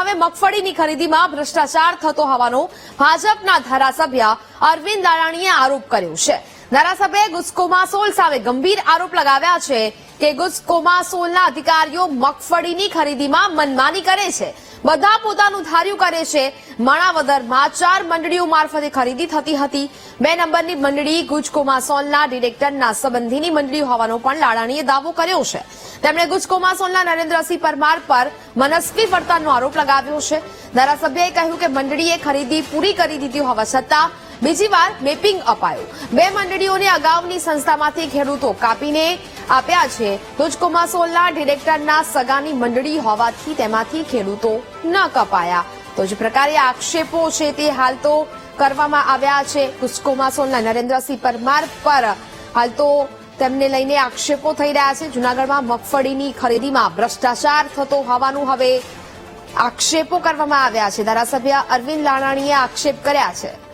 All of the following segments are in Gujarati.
ભાવે મગફળીની ખરીદીમાં ભ્રષ્ટાચાર થતો હોવાનો ભાજપના ધારાસભ્ય અરવિંદ દાણાણીએ આરોપ કર્યો છે. ધારાસભ્યએ ગુસ્કોમાસોલ સામે ગંભીર આરોપ લગાવ્યા છે કે ગુસ્કોમાસોલના અધિકારીઓ મગફળીની ખરીદીમાં મનમાની કરે છે. બધા પોતાનું ધાર્યું કરે છે. માણાવદરમાં ચાર મંડળીઓ મારફતે ખરીદી થતી હતી. બે નંબરની મંડળી ગુજકોમાસોલના ડિરેક્ટરના સંબંધીની મંડળી હોવાનો પણ લાડાણીએ દાવો કર્યો છે. તેમણે ગુજકોમાસોલના નરેન્દ્રસિંહ પરમાર પર મનસ્વી વર્તનનો આરોપ લગાવ્યો છે. ધારાસભ્યએ કહ્યું કે મંડળીએ ખરીદી પૂરી કરી દીધી હોવા છતાં બીજી વાર મેપિંગ અપાયું. બે મંડળીઓને અગાઉની સંસ્થામાંથી ખેડૂતો કાપીને આપ્યા છે. ગુજકોમાસોલના ડિરેક્ટરના સગાની મંડળી હોવાથી તેમાંથી ખેડૂતો ન કપાયા. તો જ પ્રકારે આક્ષેપો છે તે હાલ તો કરવામાં આવ્યા છે. ગુજકોમાસોલના નરેન્દ્રસિંહ પરમાર પર હાલ તો તેમને લઈને આક્ષેપો થઈ રહ્યા છે. જૂનાગઢમાં મગફળીની ખરીદીમાં ભ્રષ્ટાચાર થતો હોવાનું હવે આક્ષેપો કરવામાં આવ્યા છે. ધારાસભ્ય અરવિંદ લાણાણીએ આક્ષેપ કર્યા છે.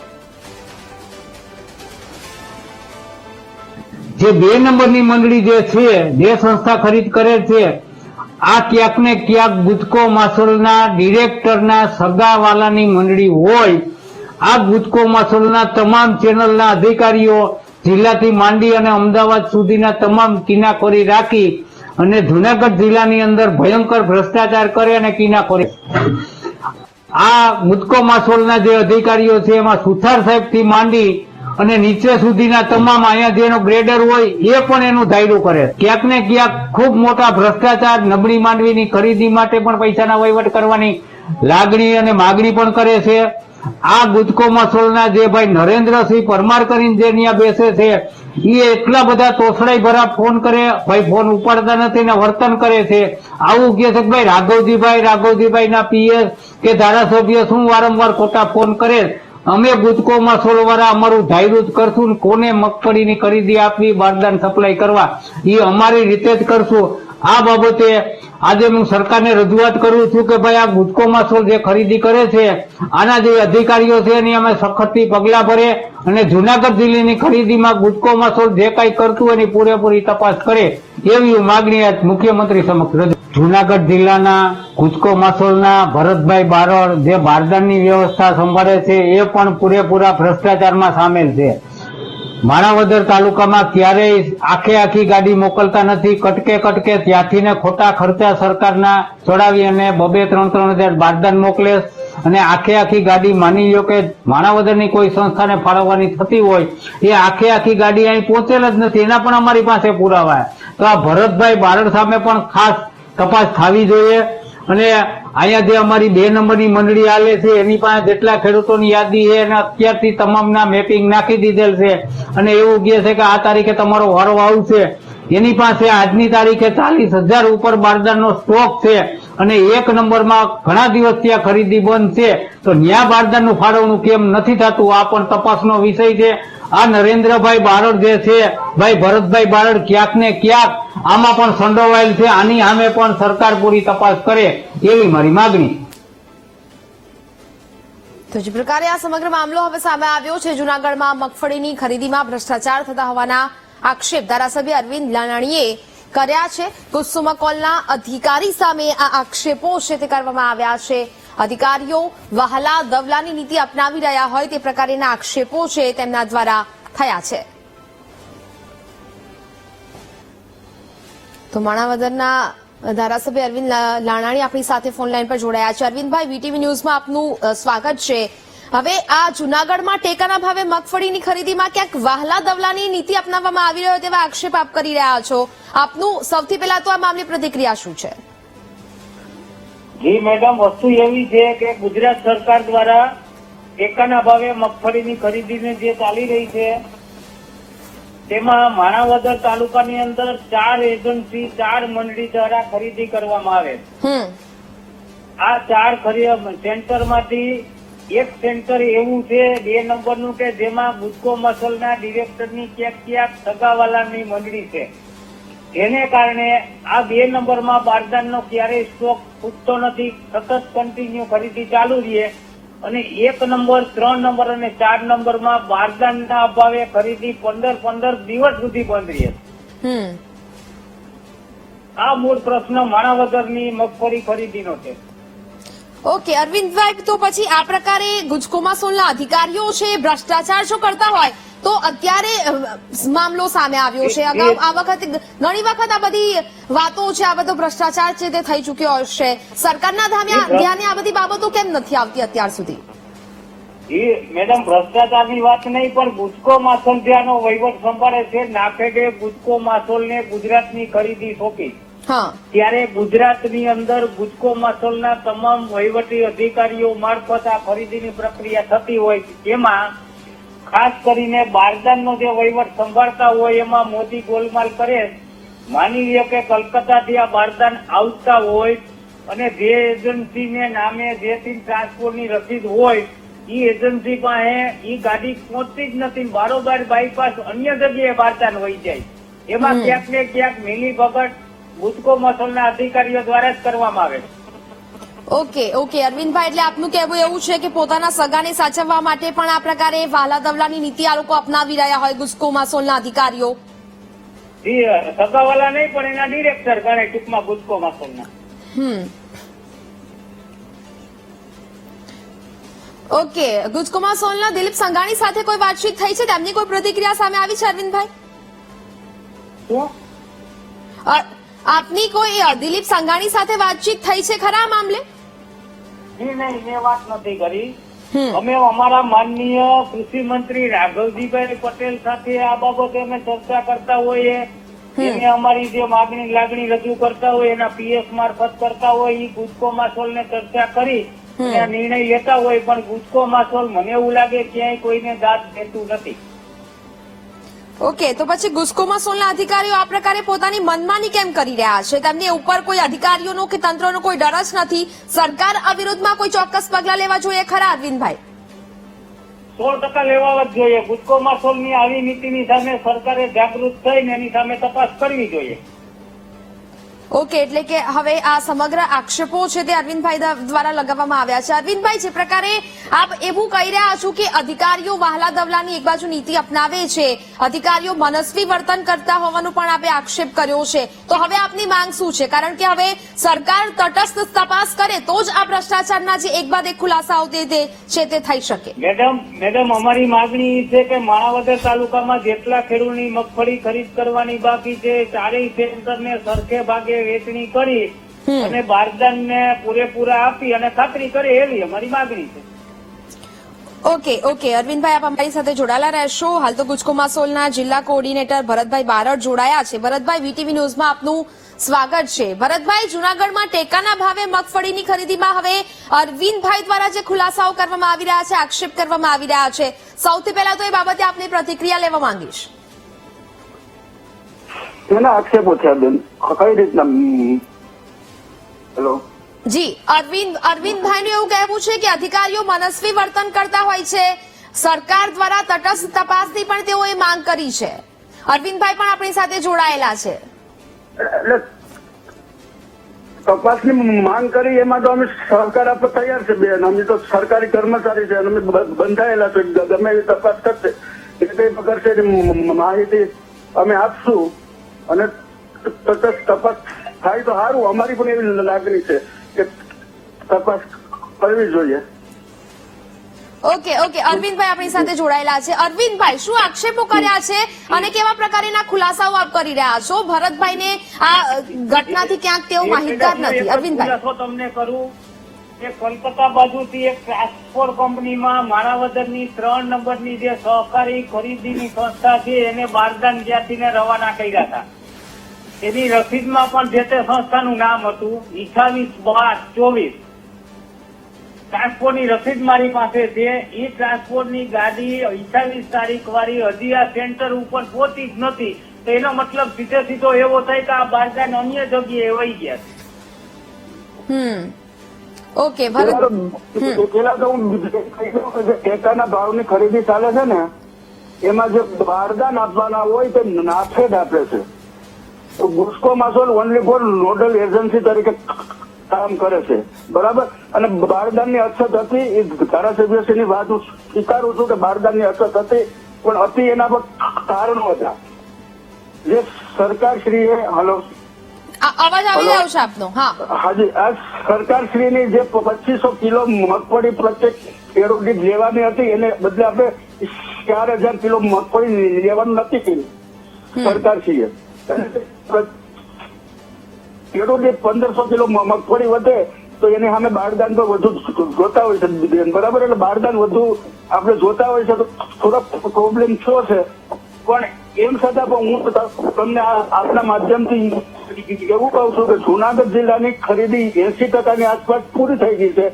જે બે નંબરની મંડળી જે છે જે સંસ્થા ખરીદ કરે છે, આ ક્યાંક ને ક્યાંક ગુજકો માસોલના ડિરેક્ટરના સગાવાલાની મંડળી હોય, આ ગુજકો માસોલના તમામ ચેનલના અધિકારીઓ, જિલ્લાથી માંડી અને અમદાવાદ સુધીના તમામ કિનાખોરી રાખી અને જુનાગઢ જિલ્લાની અંદર ભયંકર ભ્રષ્ટાચાર કરે અને કિનાખોરી આ ગુજકો માસોલના જે અધિકારીઓ છે, એમાં સુથાર સાહેબથી માંડી અને નીચે સુધીના તમામ અહીંયા જેનો ગ્રેડર હોય એ પણ એનું ધાયરું કરે. ક્યાંક ને ક્યાંક ખૂબ મોટા ભ્રષ્ટાચાર, નબળી માંડવીની ખરીદી માટે પણ પૈસાના વહીવટ કરવાની લાગણી અને માગણી પણ કરે છે. આ ગુજકો મસોલના જે ભાઈ નરેન્દ્રસિંહ પરમાર કરીને જે ત્યાં બેસે છે, એ એટલા બધા તોસડાઈ ભરા ફોન કરે, ભાઈ ફોન ઉપાડતા નથી ને વર્તન કરે છે. આવું કે છે કે ભાઈ રાઘવજીભાઈ રાઘવજીભાઈ ના પીએસ કે ધારાસભ્ય શું વારંવાર ખોટા ફોન કરે? અમે ગુજકોમાં સોલવાળા અમારું ધાયરું કરશું કોને મગફળીની ખરીદી આપવી, બારદાન સપ્લાય કરવા, એ અમારી રીતે જ કરશું. આ બાબતે આજે હું સરકારને રજૂઆત કરું છું કે ભાઈ આ ગુજકોમાં માસો જે ખરીદી કરે છે, આના જે અધિકારીઓ છે એની અમે સખતથી પગલાં ભરે અને જુનાગઢ જિલ્લાની ખરીદીમાં ગુજકોમાં માસો જે કાંઈ કરતું એની પૂરેપૂરી તપાસ કરે એવી માગણી આજ મુખ્યમંત્રી સમક્ષ રજૂ જુનાગઢ જિલ્લાના ગુજકો માસોલના ભરતભાઈ બારોડ જે બારદાનની વ્યવસ્થા સંભાળે છે, એ પણ પૂરેપૂરા ભ્રષ્ટાચારમાં સામેલ છે. માણાવદર તાલુકામાં ક્યારેય આખે આખી ગાડી મોકલતા નથી. કટકે કટકે ત્યાંથી ને ખોટા ખર્ચા સરકારના ચડાવી અને બબે ત્રણ ત્રણ હજાર બારદાન મોકલે અને આખે આખી ગાડી માની લો કે માણાવદરની કોઈ સંસ્થાને ફાળવવાની થતી હોય, એ આખે આખી ગાડી અહીં પહોંચેલ જ નથી. એના પણ અમારી પાસે પુરાવા. તો આ ભરતભાઈ બારડ સામે પણ ખાસ તપાસ થવી જોઈએ અને અહીંયા જે અમારી બે નંબરની મંડળી આલે છે, એની પાસે જેટલા ખેડૂતોની યાદી છે અને અત્યારથી તમામના મેપિંગ નાખી દીધેલ છે. અને એવું કહે છે કે આ તારીખે તમારો વારો આવશે. એની પાસે આજની તારીખે ચાલીસ હજાર ઉપર બારદાનનો સ્ટોક છે અને એક નંબરમાં ઘણા દિવસ ત્યાં ખરીદી બંધ છે. તો ન્યા બારદાનનું ફાળવણું કેમ નથી થતું, આ પણ તપાસનો વિષય છે. આ નરેન્દ્રભાઈ બારડ જે છે, ભાઈ ભરતભાઈ બારડ ક્યાંક ને ક્યાંક આમાં પણ સંડોવાયેલ છે. આની સામે પણ સરકાર પૂરી તપાસ કરે એવી મારી માગણી. તો જે પ્રકારે આ સમગ્ર મામલો હવે સામે આવ્યો છે, જૂનાગઢમાં મગફળીની ખરીદીમાં ભ્રષ્ટાચાર થતા હોવાના આક્ષેપ ધારાસભ્ય અરવિંદ લાનાણીએ કર્યા છે. કુસુમા કોલના અધિકારી સામે આ આક્ષેપો છે તે કરવામાં આવ્યા છે. અધિકારીઓ વહાલા, દવલાની નીતિ અપનાવી રહ્યા હોય તે પ્રકારના આક્ષેપો છે તેમના દ્વારા થયા છે. તો માણાવદરના ધારાસભ્ય અરવિંદ લાણાણી આપણી સાથે ફોન લાઈન પર જોડાયા છે. અરવિંદભાઈ, વીટીવી ન્યૂઝમાં આપનું સ્વાગત છે. હવે આ જુનાગઢમાં ટેકાના ભાવે મગફળીની ખરીદીમાં ક્યાંક વાહલા દવલાની નીતિ અપનાવવામાં આવી રહ્યો તેવા આક્ષેપ આપ કરી રહ્યા છો. આપનું સૌથી પહેલા તો આ મામલે પ્રતિક્રિયા શું છે? જી, મેડમ, વસ્તુ એવી છે કે ગુજરાત સરકાર દ્વારા ટેકાના ભાવે મગફળીની ખરીદીને જે ચાલી રહી છે તેમાં માણાવદર તાલુકાની અંદર ચાર એજન્સી ચાર મંડળી દ્વારા ખરીદી કરવામાં આવે આ ચાર સેન્ટરમાંથી એક સેન્ટર એવું છે બે નંબરનું કે જેમાં ગુજકો મસલના ડિરેક્ટરની ક્યાંક ક્યાંક સગાવાલાની મંડળી છે. જેને કારણે આ બે નંબરમાં બારદાનનો ક્યારેય સ્ટોક ખૂટતો નથી. સતત કન્ટિન્યુ ખરીદી ચાલુ રહે. અને એક નંબર ત્રણ નંબર અને ચાર નંબરમાં બારદાનના અભાવે ખરીદી પંદર પંદર દિવસ સુધી બંધ રહી હમ. આ મૂળ પ્રશ્ન માણાવદરની મગફળી ખરીદીનો છે. ઓકે અરવિંદભાઈ તો પછી આ પ્રકારે ગુજકોમાં સોલના અધિકારીઓ છે ભ્રષ્ટાચાર જો કરતા હોય? તો અત્યારે મામલો સામે આવ્યો છે. અગાઉ આ વખત ઘણી વખત આ બધી વાતો છે આ બધો ભ્રષ્ટાચાર છે તે થઈ ચૂક્યો હશે. સરકારના ધ્યાને આ બધી બાબતો કેમ નથી આવતી અત્યાર સુધી? એ મેડમ ભ્રષ્ટાચારની વાત નહીં પણ ગુજકો માસોલ ત્યાંનો વહીવટ સંભાળે છે. નાફેડે ગુજકો માસોલને ગુજરાતની ખરીદી સોંપી. ત્યારે ગુજરાતની અંદર ગુજકો માસોલના તમામ વહીવટી અધિકારીઓ મારફત આ ખરીદીની પ્રક્રિયા થતી હોય એમાં ખાસ કરીને બારદાનનો જે વહીવટ સંભાળતા હોય એમાં મોદી ગોલમાલ કરે. માની લ્યો કે કલકત્તાથી આ બારદાન આવતા હોય અને જે એજન્સીને નામે જે તીન ટ્રાન્સપોર્ટની રસીદ હોય ઈ એજન્સી પાસે ઈ ગાડી પહોંચતી જ નથી. બારોબાર બાયપાસ અન્ય જગ્યાએ બારદાન વહી જાય. એમાં ક્યાંક ને ક્યાંક મિલી ભગત ગુજકો મસલના અધિકારીઓ દ્વારા જ કરવામાં આવે. ઓકે ઓકે અરવિંદભાઈ એટલે આપનું કહેવું એવું છે કે પોતાના સગાને સાચવવા માટે પણ આ પ્રકારે વાલા દવલાની નીતિ આ લોકો અપનાવી રહ્યા હોય ગુસ્કો માસોલના અધિકારીઓ? જી સગાવાલા નહીં પણ એના ડિરેક્ટર ગણે ટૂંકમાં ગુજકો માસોલના. હમ. ઓકે ગુજકોમાં સોલના દિલીપ સંઘાણી સાથે કોઈ વાતચીત થઈ છે? તેમની કોઈ પ્રતિક્રિયા સામે આવી છે અરવિંદભાઈ? આપની કોઈ દિલીપ સંઘાણી સાથે વાતચીત થઈ છે ખરા આ મામલે? નહીં વાત નથી કરી. અમે અમારા માનનીય કૃષિ મંત્રી રાઘવજીભાઈ પટેલ સાથે આ બાબતે અમે ચર્ચા કરતા હોઈએ. એને અમારી જે માગણી લાગણી રજૂ કરતા હોય એના પીએસ મારફત કરતા હોય એ ગુજકો માસોલ ને ચર્ચા કરી નિર્ણય લેતા હોય પણ ગુજકો માસોલ મને એવું લાગે ક્યાંય કોઈને દાદ દેતું નથી. ઓકે, તો પછી ગુસ્કોમાં સોલના અધિકારીઓ આ પ્રકારે પોતાની મનમાની કેમ કરી રહ્યા છે? તેમની ઉપર કોઈ અધિકારીઓનો કે તંત્રનો કોઈ ડર જ નથી? સરકાર આ વિરુદ્ધમાં કોઈ ચોક્કસ પગલા લેવા જોઈએ ખરા, અરવિંદભાઈ? સોળ ટકા લેવા જ જોઈએ. ગુસ્કોમાં સોલની આવી નીતિની સામે સરકારે જાગૃત થઈને એની સામે તપાસ કરવી જોઈએ. ઓકે, એટલે કે હવે આ સમગ્ર આક્ષેપો છે તે અરવિંદભાઈ દ્વારા લગાવવામાં આવ્યા છે. અરવિંદભાઈ, જે પ્રકારે આપ એવું કહી રહ્યા છો કે અધિકારીઓ વાહલા દવલાની એક બાજુ નીતિ અપનાવે છે, અધિકારીઓ મનસ્વી વર્તન કરતા હોવાનો પણ આપે આક્ષેપ કર્યો છે. તો હવે આપની માંગ શું છે? કારણ કે હવે સરકાર તટસ્થ તપાસ કરે તો જ આ ભ્રષ્ટાચારના જે એક બાદ એક ખુલાસાઓ તે છે તે થઈ શકે. મેડમ મેડમ, અમારી માગણી છે કે માણાવદર તાલુકામાં જેટલા ખેડૂતની મગફળી ખરીદ કરવાની બાકી છે, ચારેય સેન્ટરને સરખે ભાગે વેચણી કરી અને બારદાન ને પૂરેપૂરા આપી અને ખાતરી કરે એવી અમારી માગણી છે. Okay okay. અરવિંદભાઈ આપ અમારી સાથે જોડાયેલા રહેશો. હાલ તો ગુજકો સોલના જિલ્લા કોઓર્ડિનેટર ભરતભાઈ બારડ જોડાયા છે. ભરતભાઈ વીટીવી ન્યૂઝમાં આપનું સ્વાગત છે. ભરતભાઈ જુનાગઢમાં ટેકાના ભાવે મગફળીની ખરીદીમાં હવે અરવિંદભાઈ દ્વારા જે ખુલાસાઓ કરવામાં આવી રહ્યા છે આક્ષેપ કરવામાં આવી રહ્યા છે. સૌથી પહેલા તો એ બાબતે આપની પ્રતિક્રિયા લેવા માંગીશ. એના આક્ષેપો છે બેન. કઈ રીતના હેલો? જી અરવિંદ અરવિંદભાઈનું એવું કહેવું છે કે અધિકારીઓ મનસ્વી વર્તન કરતા હોય છે. સરકાર દ્વારા તટસ્થ તપાસની પણ તેઓએ માંગ કરી છે. અરવિંદભાઈ પણ આપણી સાથે જોડાયેલા છે. એટલે તપાસની માંગ કરી એમાં તો અમે સહકાર આપણે તૈયાર છે બેન. અમે તો સરકારી કર્મચારી છે અમે બંધાયેલા છે. ગમે એવી તપાસ કરશે એ કઈ કરશે માહિતી અમે આપશું. અને તપાસ થાય તો સારું અમારી પણ એવી લાગણી છે કે તપાસ કરવી જોઈએ. Okay okay. અરવિંદભાઈ આપણી સાથે જોડાયેલા છે. અરવિંદભાઈ શું આક્ષેપો કર્યા છે અને કેવા પ્રકારના ખુલાસાઓ આપ કરી રહ્યા છો? ભરતભાઈને આ ઘટનાથી ક્યાંક તેઓ માહિતગાર નથી. અરવિંદભાઈ. તમને કરું. કે કોલકાતા બાજુથી એક ટ્રાન્સપોર્ટ કંપનીમાં માણાવદરની ત્રણ નંબરની જે સહકારી ખરીદીની સંસ્થા છે એને બારદાન જ્યાંથી ને રવાના કર્યા હતા. એની રસીદમાં પણ જે તે સંસ્થાનું નામ હતું અઠાવીસ બાર ચોવીસ. ટ્રાન્સપોર્ટની રસીદ મારી પાસે છે. એ ટ્રાન્સપોર્ટની ગાડી અઠાવીસ તારીખ વાળી હજી આ સેન્ટર ઉપર પહોંચી જ નથી. તો એનો મતલબ સીધે સીધો એવો થાય કે આ બારગાન અન્ય જગ્યાએ વહી ગયા છે. હમ. ઓકે પેલા તો હું ટેકાના ભાવની ખરીદી ચાલે છે ને એમાં જે બારદાન આપવાના હોય તે નાફેડ આપે છે. તો Gujcomasol only for nodal agency તરીકે કામ કરે છે. બરાબર? અને બારદાનની અછત હતી એ ધારાસભ્યશ્રીની વાત હું સ્વીકારું છું કે બારદાનની અછત હતી પણ અતિ એના પર કારણો હતા. જે સરકાર શ્રીએ હલો અવાજ આવી રહ્યો છે આપનો હા. હાજી આ સરકાર શ્રીની જે પચીસો કિલો મગફળી પ્રત્યેક ખેડૂત લેવાની હતી એને બદલે આપણે ચાર હજાર કિલો મગફળી લેવાનું નક્કી કર્યું સરકાર શ્રીએ ખેડૂત પંદરસો કિલો મગફળી વધે તો એની સામે બારદાન પણ વધુ જોતા હોય છે. બરાબર એટલે બારદાન વધુ આપણે જોતા હોય છે તો થોડોક પ્રોબ્લેમ થયો છે પણ એમ છતાં પણ હું તમને આપના માધ્યમથી એવું કહું છું કે જુનાગઢ જિલ્લાની ખરીદી એસી ટકાની આસપાસ પૂરી થઈ ગઈ છે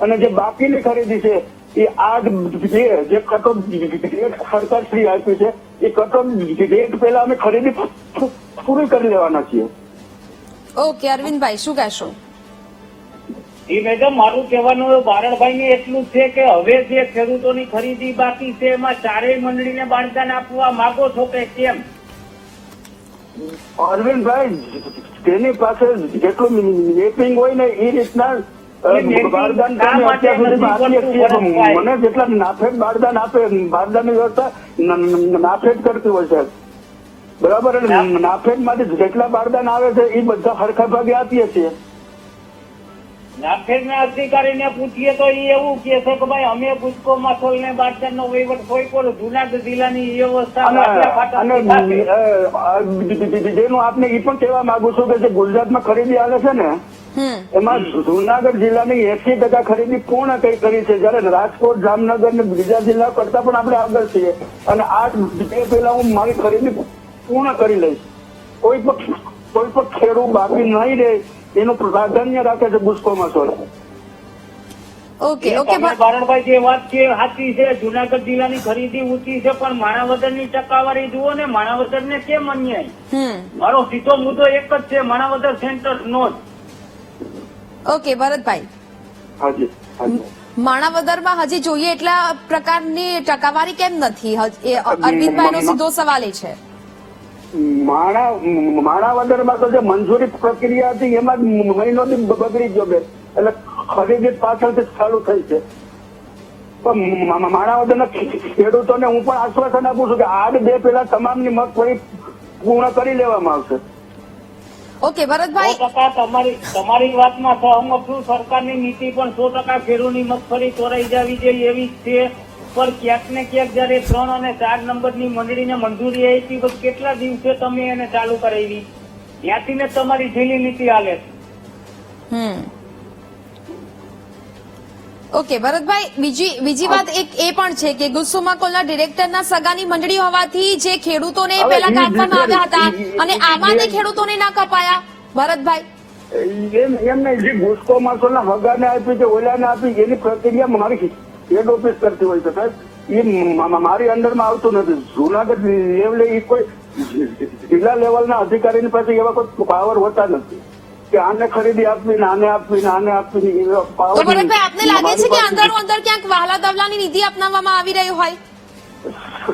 અને જે બાકીની ખરીદી છે એ આ જે જે રેટ સરકાર શ્રી આપી છે એ કટોક રેટ પહેલા અમે ખરીદી પૂરી કરી લેવાના છીએ. ઓકે અરવિંદભાઈ શું કહેશો? એ મેડમ મારું કહેવાનું બારણભાઈ ને એટલું છે કે હવે જે ખેડૂતોની ખરીદી બાકી છે એમાં ચારેય મંડળીને બારદાન આપવા માંગો છો કે કેમ? અરવિંદભાઈ તેની પાસે જેટલું મેપિંગ હોય ને એ રીતના મને જેટલા નાફેડ બારદાન આપે બારદાનની વ્યવસ્થા ન- ન- નાફેડ કરતી હોય છે બરાબર? નાફેડમાંથી જેટલા બારદાન આવે છે એ બધા હરખા ભાગે આપીએ છીએ. નાફેડના અધિકારીને પૂછીએ તો એ એવું કે છે કે ભાઈ અમે ગુજકો માથોલ ને બારદાન નો વહીવટ કોઈ કોણ? જુનાગઢ જિલ્લાની વ્યવસ્થા જેનું આપને એ પણ કહેવા માંગુ છું કે જે ગુજરાતમાં ખરીદી આવે છે ને એમાં જુનાગઢ જિલ્લાની એસી ટકા ખરીદી પૂર્ણ કઈ કરી છે? જયારે રાજકોટ જામનગર ને બીજા જિલ્લા કરતા પણ આપણે આગળ છીએ. અને આ બે પેલા હું મારી ખરીદી પૂર્ણ કરી લઈશ. કોઈ પણ કોઈ પણ ખેડૂત બાકી નહીં રહે એનું પ્રાધાન્ય રાખે છે ગુસ્કોમાં સોળ ઓકે ઓકે બારણભાઈ જે વાત છે સાચી છે જુનાગઢ જિલ્લાની ખરીદી ઊંચી છે પણ માણાવદરની ટકાવારી જુઓ ને માણાવદર ને કેમ અન્યાય? મારો સીધો મુદ્દો એક જ છે માણાવદર સેન્ટર નો જ. ઓકે ભરતભાઈ. હાજી માણાવદરમાં હજી જોઈએ એટલા પ્રકારની ટકાવારી કેમ નથી? અરવિંદભાઈ નો સીધો સવાલ એ છે. માણા માણાવદરમાં તો જે મંજૂરી પ્રક્રિયા હતી એમાં જ મહિનો બગડી ગયો એટલે ખરીદી પાછળથી ચાલુ થઈ છે. પણ માણાવદર માણાવદરના ખેડૂતોને હું પણ આશ્વાસન આપું છું કે આગ બે પેલા તમામની મગફળી પૂર્ણ કરી લેવામાં આવશે. ઓકે સો ભરતભાઈ ટકા તમારી તમારી વાતમાં સહમત છું. સરકારની નીતિ પણ સો ટકા ખેડૂતની મગફળી ચોરાઈ જવી જોઈએ એવી જ છે. પણ ક્યાંક ને ક્યાંક જયારે ત્રણ અને ચાર નંબરની મંડળીને મંજૂરી આપી હતી કેટલા દિવસે તમે એને ચાલુ કરાવી? ત્યાંથી ને તમારી ઝીલી નીતિ હાલે હમ. ઓકે ભરતભાઈ બીજી બીજી વાત એક એ પણ છે કે ગુસ્સોમાં કોલના ડિરેક્ટરના સગાની મંડળી હોવાથી જે ખેડૂતોને પેલા કાપવામાં આવ્યા હતા અને ઈ- આમાં તે ઈ- ખેડૂતોને ના કપાયા. ભરતભાઈ. એમ એમ નહીં જે ઘુસકો માણસોના હગાને આપી ઓલા ઓલાને આપી એની પ્રક્રિયા મારી હેડ ઓફિસ કરતી હોય છે સાહેબ. એ મારી મ- મારી અંડરમાં આવતું નથી. જુનાગઢ લેવલે એ કોઈ જિલ્લા લેવલના અધિકારીની પાસે એવા કોઈ પાવર હોતા નથી. કે આને ખરીદી આપવી ને આને આપવી ને આને આપવી આપને લાગે છે કે અંદરો અંદર ક્યાંક વહાલા દવલાની નીતિ અપનાવવામાં આવી રહી હોય?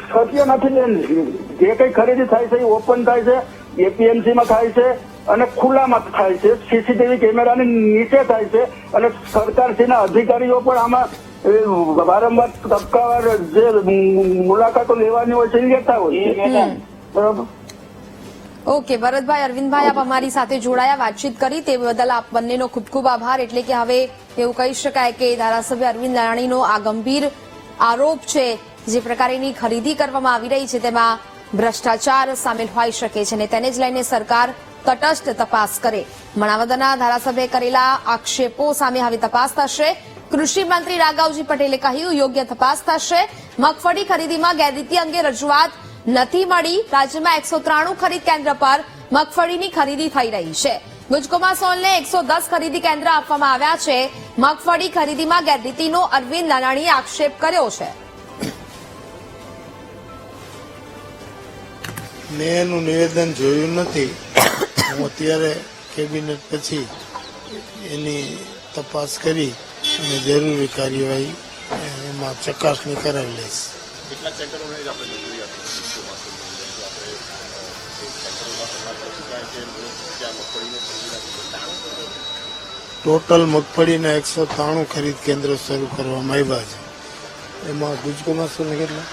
સત્ય નથી જે કઈ ખરીદી થાય છે એ ઓપન થાય છે એપીએમસી માં થાય છે અને ખુલ્લામાં થાય છે સીસીટીવી કેમેરાની નીચે થાય છે અને સરકારશ્રીના અધિકારીઓ પણ આમાં વારંવાર તબક્કાવાર જે મુલાકાતો લેવાની હોય છે એ લેતા હોય એ બરાબર? ઓકે, ભરતભાઈ, અરવિંદભાઈ, આપ અમારી સાથે જોડાયા, વાતચીત કરી. તે બદલ આપ બંનેનો ખૂબ ખૂબ આભાર. એટલે કે હવે એવું કહી શકાય કે ધારાસભ્ય અરવિંદ લાયાણીનો આ ગંભીર આરોપ છે, જે પ્રકારેની ખરીદી કરવામાં આવી રહી છે, તેમાં ભ્રષ્ટાચાર સામેલ હોઈ શકે છે અને તેને જ લઈને સરકાર તટસ્થ તપાસ કરે. મણાવદરના ધારાસભ્યએ કરેલા આક્ષેપો સામે હવે તપાસ થશે. કૃષિ મંત્રી રાઘવજી પટેલે કહ્યું, યોગ્ય તપાસ થશે. મગફળી ખરીદીમાં ગેરરીતિ અંગે રજૂઆત નથી મળી. રાજ્યમાં એકસો ત્રાણું ખરીદ કેન્દ્ર પર મગફળીની ખરીદી થઈ રહી છે. ગુજકોમા સોલને એકસો દસ ખરીદી કેન્દ્ર આપવામાં આવ્યા છે. મગફળી ખરીદીમાં ગેરરીતિનો અરવિંદ લાલાણીએ આક્ષેપ કર્યો છે. મેં એનું નિવેદન જોયું નથી. હું અત્યારે કેબિનેટ પછી એની તપાસ કરી અને જરૂરી કાર્યવાહી એમાં ચકાસણી કરાવી લઈશ. ટોટલ મગફળીના એકસો ત્રાણું ખરીદ કેન્દ્ર શરૂ કરવામાં આવ્યા છે. એમાં ગુજકોમાં કેટલા?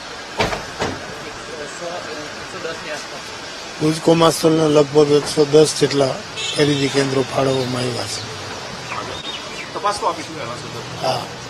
ગુજકોમાસલના લગભગ એકસો દસ જેટલા ખરીદી કેન્દ્રો ફાળવવામાં આવ્યા છે. હા.